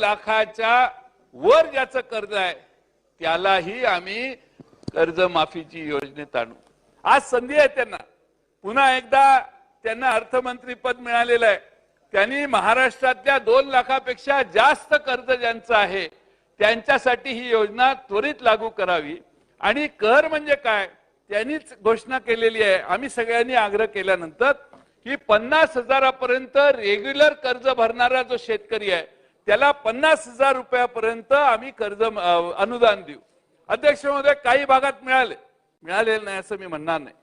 लाखाच्या वर ज्याचं कर्ज आहे त्यालाही आम्ही कर्जमाफीची योजनेत आणू आज संधी आहे त्यांना. पुन्हा एकदा त्यांना अर्थमंत्री पद मिळालेलं आहे. त्यांनी महाराष्ट्रातल्या दोन लाखापेक्षा जास्त कर्ज ज्यांचं आहे त्यांच्यासाठी ही योजना त्वरित लागू करावी. आणि कर म्हणजे काय त्यांनीच घोषणा केलेली आहे. आम्ही सगळ्यांनी आग्रह केल्यानंतर की पन्नास हजारापर्यंत रेग्युलर कर्ज भरणारा जो शेतकरी आहे त्याला पन्नास हजार रुपयापर्यंत आम्ही कर्ज अनुदान देऊ. अध्यक्ष महोदय काही भागात मिळाले. मिळालेलं नाही असं मी म्हणणार नाही.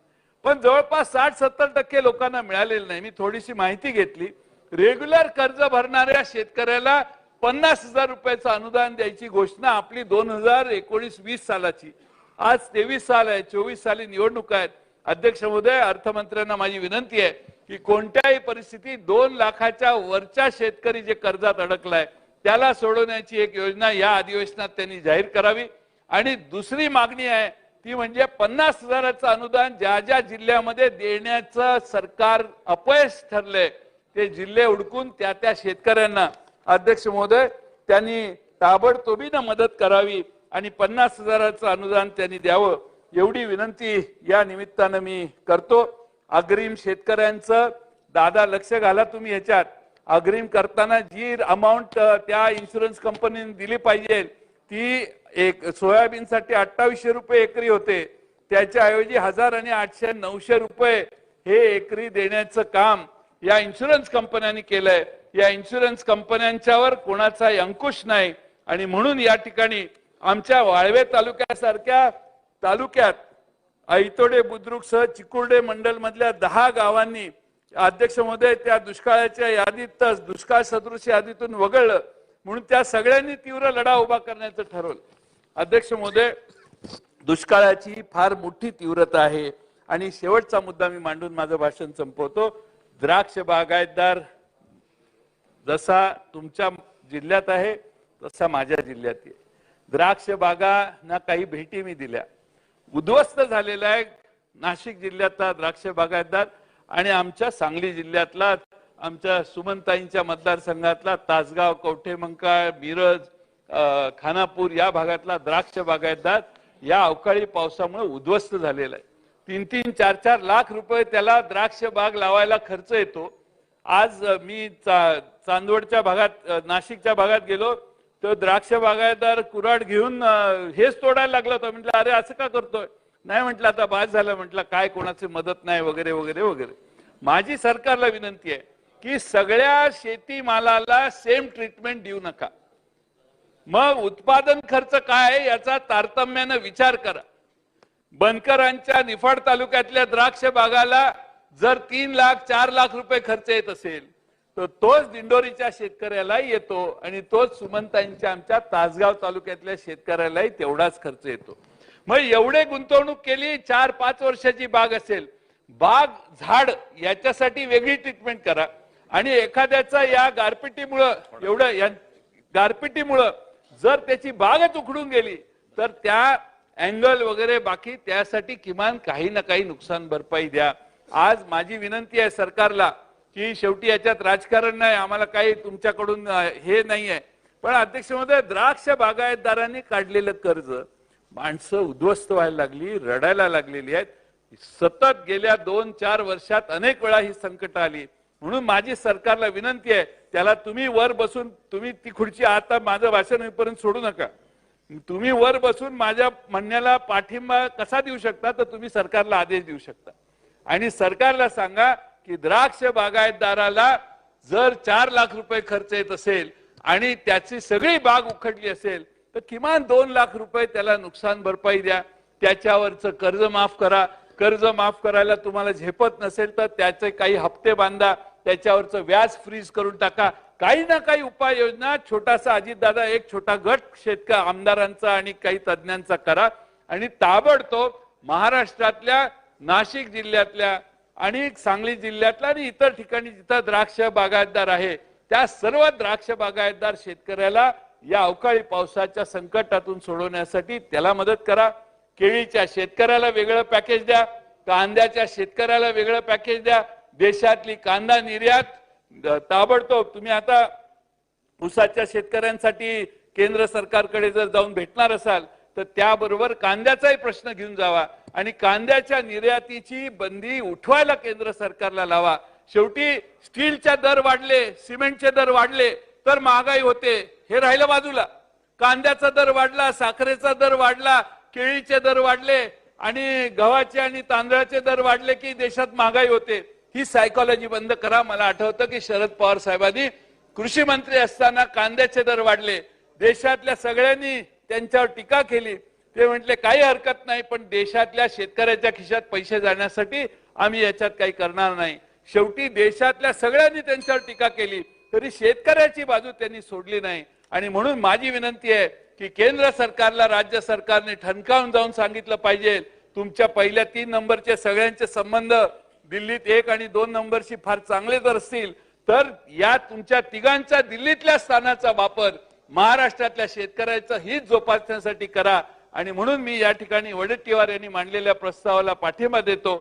पण जवळपास साठ सत्तर टक्के लोकांना मिळालेलं नाही. मी थोडीशी माहिती घेतली. रेग्युलर कर्ज भरणाऱ्या शेतकऱ्याला पन्नास हजार रुपयाचं अनुदान द्यायची घोषणा आपली दोन हजार एकोणीस वीस सालाची. आज तेवीस साल आहे चोवीस साली निवडणूक आहेत. अध्यक्ष महोदय अर्थमंत्र्यांना माझी विनंती आहे. की कोणत्याही परिस्थितीत दोन लाखाच्या वरच्या शेतकरी जे कर्जात अडकलाय त्याला सोडवण्याची एक योजना या अधिवेशनात त्यांनी जाहीर करावी. आणि दुसरी मागणी आहे ती म्हणजे पन्नास हजाराचं अनुदान ज्या ज्या जिल्ह्यामध्ये देण्याचं सरकार अपयश ठरलंय ते जिल्हे उडकून त्या त्या शेतकऱ्यांना. अध्यक्ष महोदय त्यांनी ताबडतोबीनं मदत करावी आणि पन्नास हजाराचं अनुदान त्यांनी द्यावं एवढी विनंती या निमित्तानं मी करतो. अग्रिम शेतकऱ्यांचं दादा लक्ष घाला तुम्ही ह्याच्यात. अग्रिम करताना जी अमाऊंट त्या इन्शुरन्स कंपनीने दिली पाहिजे ती एक सोयाबीनसाठी अठ्ठावीसशे रुपये एकरी होते. त्याच्याऐवजी हजार आणि आठशे नऊशे रुपये हे एकरी देण्याचं काम या इन्शुरन्स कंपन्यांनी केलंय. या इन्शुरन्स कंपन्यांच्यावर कोणाचा अंकुश नाही. आणि म्हणून या ठिकाणी आमच्या वाळवे तालुक्यासारख्या तालुक्यात ऐतोडे बुद्रुक सह चिकुर्डे मंडल मधल्या दहा गावांनी अध्यक्ष महोदय त्या दुष्काळाच्या यादीतच दुष्काळ सदृश यादीतून वगळलं. म्हणून त्या सगळ्यांनी तीव्र लढा उभा करण्याचं ठरवलं. अध्यक्ष महोदय दुष्काळाची फार मोठी तीव्रता आहे आणि शेवटचा मुद्दा मी मांडून माझं भाषण संपवतो. द्राक्ष बागायतदार जसा तुमच्या जिल्ह्यात आहे तसा माझ्या जिल्ह्यात आहे. द्राक्ष बागांना काही भेटी मी दिल्या. उद्ध्वस्त झालेला आहे. नाशिक जिल्ह्यातला द्राक्ष बागायतदार आणि आमच्या सांगली जिल्ह्यातला आमच्या सुमनताईंच्या मतदारसंघातला तासगाव कवठेमंकाळ मिरज खानापूर या भागातला द्राक्ष बागायतदार या अवकाळी पावसामुळे उद्ध्वस्त झालेला आहे. तीन तीन चार चार लाख रुपये त्याला द्राक्ष बाग लावायला खर्च येतो. आज मी चा- चांदवडच्या भागात नाशिकच्या भागात गेलो. तर द्राक्ष बागायतदार कुराड घेऊन हेच तोडायला लागला होता. म्हटलं अरे असं का करतोय? नाही म्हटलं आता बाद झालं. म्हटलं काय कोणाची मदत नाही वगैरे वगैरे वगैरे. माझी सरकारला विनंती आहे की सगळ्या शेतीमालाला सेम ट्रीटमेंट देऊ नका. मग उत्पादन खर्च काय याचा तारतम्यानं विचार करा. बनकरांच्या निफाड तालुक्यातल्या द्राक्ष बागाला जर तीन लाख चार लाख रुपये खर्च येत असेल तर तोच दिंडोरीच्या शेतकऱ्यालाही येतो आणि तोच सुमंतांच्या आमच्या तासगाव तालुक्यातल्या शेतकऱ्यालाही तेवढाच खर्च येतो. मग एवढे गुंतवणूक केली चार पाच वर्षाची बाग असेल बाग झाड याच्यासाठी वेगळी ट्रीटमेंट करा. आणि एखाद्याचा या गारपिटीमुळं एवढं या गारपिटीमुळं जर त्याची बागच उखडून गेली तर त्या अँगल वगैरे बाकी त्यासाठी किमान काही ना काही नुकसान भरपाई द्या. आज माझी विनंती आहे सरकारला की शेवटी याच्यात राजकारण नाही आम्हाला काही तुमच्याकडून हे नाही आहे पण अध्यक्ष महोदय द्राक्ष बागायतदारांनी काढलेलं कर्ज माणसं उद्ध्वस्त व्हायला लागली रडायला लागलेली आहेत. सतत गेल्या दोन चार वर्षात अनेक वेळा ही संकट आली. म्हणून माझी सरकारला विनंती आहे त्याला तुम्ही वर बसून तुम्ही ती खुर्ची आता माझं भाषण होईपर्यंत सोडू नका. तुम्ही वर बसून माझ्या म्हणण्याला पाठिंबा कसा देऊ शकता तर तुम्ही सरकारला आदेश देऊ शकता. आणि सरकारला सांगा की द्राक्ष बागायतदाराला जर चार लाख रुपये खर्च येत असेल आणि त्याची सगळी बाग उखडली असेल तर किमान दोन लाख रुपये त्याला नुकसान भरपाई द्या. त्याच्यावरचं कर्ज माफ करा. कर्ज माफ करायला तुम्हाला झेपत नसेल तर त्याचे काही हप्ते बांधा. त्याच्यावरचं व्याज फ्रीज करून टाका. काही ना काही उपाययोजना छोटासा अजितदादा एक छोटा गट शेतकरी आमदारांचा आणि काही तज्ज्ञांचा करा. आणि ताबडतोब महाराष्ट्रातल्या नाशिक जिल्ह्यातल्या आणि सांगली जिल्ह्यातला आणि इतर ठिकाणी जिथं द्राक्ष बागायतदार आहे त्या सर्व द्राक्ष बागायतदार शेतकऱ्याला या अवकाळी पावसाच्या संकटातून सोडवण्यासाठी त्याला मदत करा. केळीच्या शेतकऱ्याला वेगळं पॅकेज द्या कांद्याच्या शेतकऱ्याला वेगळं पॅकेज द्या देशातली कांदा निर्यात ताबडतोब तुम्ही आता ऊसाच्या शेतकऱ्यांसाठी केंद्र सरकारकडे जर जाऊन भेटणार असाल तर त्याबरोबर कांद्याचाही प्रश्न घेऊन जावा. आणि कांद्याच्या निर्यातीची बंदी उठवायला केंद्र सरकारला लावा. शेवटी स्टीलचे दर वाढले सिमेंटचे दर वाढले तर महागाई होते. हे राहिलं बाजूला. कांद्याचा दर वाढला साखरेचा दर वाढला केळीचे दर वाढले आणि गव्हाचे आणि तांदळाचे दर वाढले की देशात महागाई होते. ही सायकॉलॉजी बंद करा. मला आठवतं की शरद पवार साहेबांनी कृषी मंत्री असताना कांद्याचे दर वाढले. देशातल्या सगळ्यांनी त्यांच्यावर टीका केली. ते म्हटले काही हरकत नाही पण देशातल्या शेतकऱ्याच्या खिशात पैसे जाण्यासाठी आम्ही याच्यात काही करणार नाही. शेवटी देशातल्या सगळ्यांनी त्यांच्यावर टीका केली तरी शेतकऱ्याची बाजू त्यांनी सोडली नाही. आणि म्हणून माझी विनंती आहे की केंद्र सरकारला राज्य सरकारने ठणकावून जाऊन सांगितलं पाहिजे तुमच्या पहिल्या तीन नंबरचे सगळ्यांचे संबंध दिल्लीत एक आणि दोन नंबरशी फार चांगले जर असतील तर या तुमच्या तिघांच्या दिल्लीतल्या स्थानाचा वापर महाराष्ट्रातल्या शेतकऱ्याचं हित जोपासण्यासाठी करा. आणि म्हणून मी या ठिकाणी वडेट्टीवार यांनी मांडलेल्या प्रस्तावाला पाठिंबा देतो.